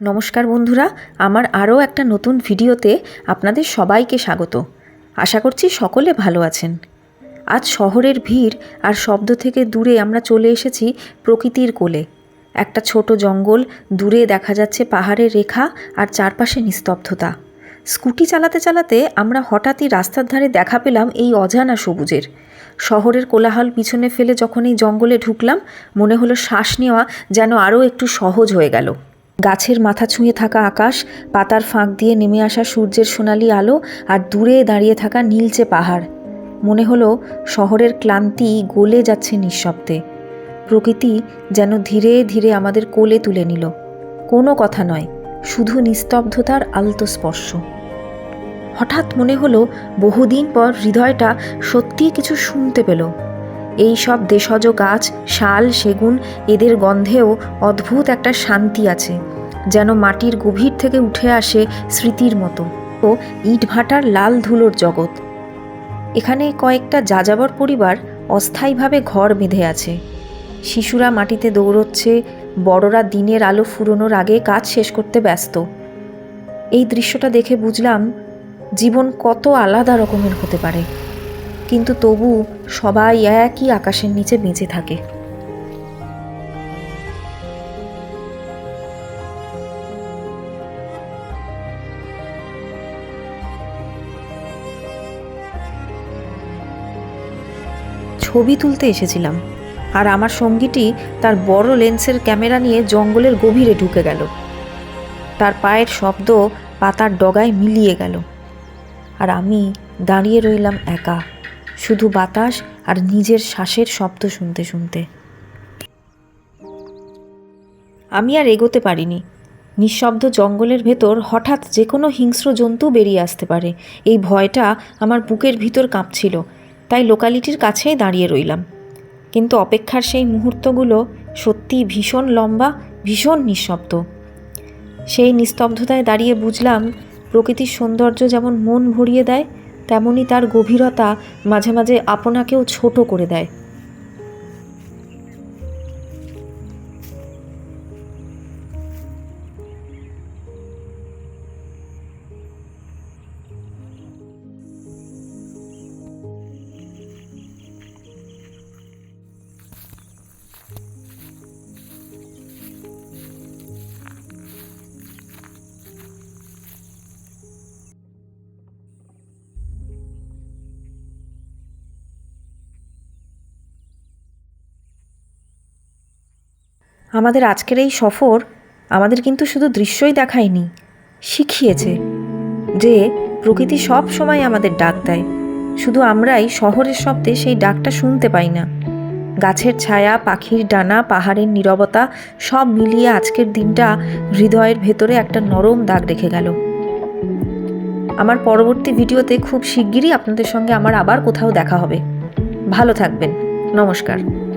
নমস্কার বন্ধুরা, আমার আরও একটা নতুন ভিডিওতে আপনাদের সবাইকে স্বাগত। আশা করছি সকলে ভালো আছেন। আজ শহরের ভিড় আর শব্দ থেকে দূরে আমরা চলে এসেছি প্রকৃতির কোলে। একটা ছোট জঙ্গল, দূরে দেখা যাচ্ছে পাহাড়ের রেখা আর চারপাশে নিস্তব্ধতা। স্কুটি চালাতে চালাতে আমরা হঠাৎই রাস্তার ধারে দেখা পেলাম এই অজানা সবুজের। শহরের কোলাহল পিছনে ফেলে যখন এই জঙ্গলে ঢুকলাম, মনে হলো শ্বাস নেওয়া যেন আরও একটু সহজ হয়ে গেল। গাছের মাথা ছুঁয়ে থাকা আকাশ, পাতার ফাঁক দিয়ে নেমে আসা সূর্যের সোনালি আলো আর দূরে দাঁড়িয়ে থাকা নীলচে পাহাড়। মনে হলো শহরের ক্লান্তি গলে যাচ্ছে নিঃশব্দে। প্রকৃতি যেন ধীরে ধীরে আমাদের কোলে তুলে নিল। কোনো কথা নয়, শুধু নিস্তব্ধতার আলতো স্পর্শ। হঠাৎ মনে হলো বহুদিন পর হৃদয়টা সত্যিই কিছু শুনতে পেল। এই সব দেশজ গাছ, শাল, সেগুন, এদের গন্ধেও অদ্ভুত একটা শান্তি আছে, যেন মাটির গভীর থেকে উঠে আসে স্মৃতির মতো। ও ইট ভাটার লাল ধুলোর জগৎ। এখানে কয়েকটা যাযাবর পরিবার অস্থায়ীভাবে ঘর বেঁধে আছে। শিশুরা মাটিতে দৌড়চ্ছে, বড়রা দিনের আলো ফুরোনোর আগে কাজ শেষ করতে ব্যস্ত। এই দৃশ্যটা দেখে বুঝলাম, জীবন কত আলাদা রকমের হতে পারে। কিন্তু তবু সবাই একই আকাশের নিচে বেঁচে থাকে। ছবি তুলতে এসেছিলাম, আর আমার সঙ্গীটি তার বড় লেন্সের ক্যামেরা নিয়ে জঙ্গলের গভীরে ঢুকে গেল। তার পায়ের শব্দ পাতার ডগায় মিলিয়ে গেল, আর আমি দাঁড়িয়ে রইলাম একা। শুধু বাতাস আর নিজের শ্বাসের শব্দ শুনতে শুনতে। আমি আর এগোতে পারিনি। নিঃশব্দ জঙ্গলের ভেতর হঠাৎ যে কোনো হিংস্র জন্তু বেরিয়ে আসতে পারে। এই ভয়টা আমার বুকের ভিতর কাঁপছিল, তাই লোকালিটির কাছেই দাঁড়িয়ে রইলাম। কিন্তু অপেক্ষার সেই মুহূর্তগুলো সত্যিই ভীষণ লম্বা, ভীষণ নিঃশব্দ। সেই নিস্তব্ধতায় দাঁড়িয়ে বুঝলাম, প্রকৃতির সৌন্দর্য যেমন মন ভরিয়ে দেয় তেমনই তার গভীরতা মাঝে মাঝে আপনাকেও ছোট করে দেয়। আমাদের আজকের এই সফর আমাদের কিন্তু শুধু দৃশ্যই দেখায়নি, শিখিয়েছে যে প্রকৃতি সব সময় আমাদের ডাক দেয়। শুধু আমরাই শহরের শব্দে সেই ডাকটা শুনতে পাই না। গাছের ছায়া, পাখির ডানা, পাহাড়ের নীরবতা সব মিলিয়ে আজকের দিনটা হৃদয়ের ভেতরে একটা নরম দাগ রেখে গেল। আমার পরবর্তী ভিডিওতে খুব শিগগিরই আপনাদের সঙ্গে আমার আবার কোথাও দেখা হবে। ভালো থাকবেন। নমস্কার।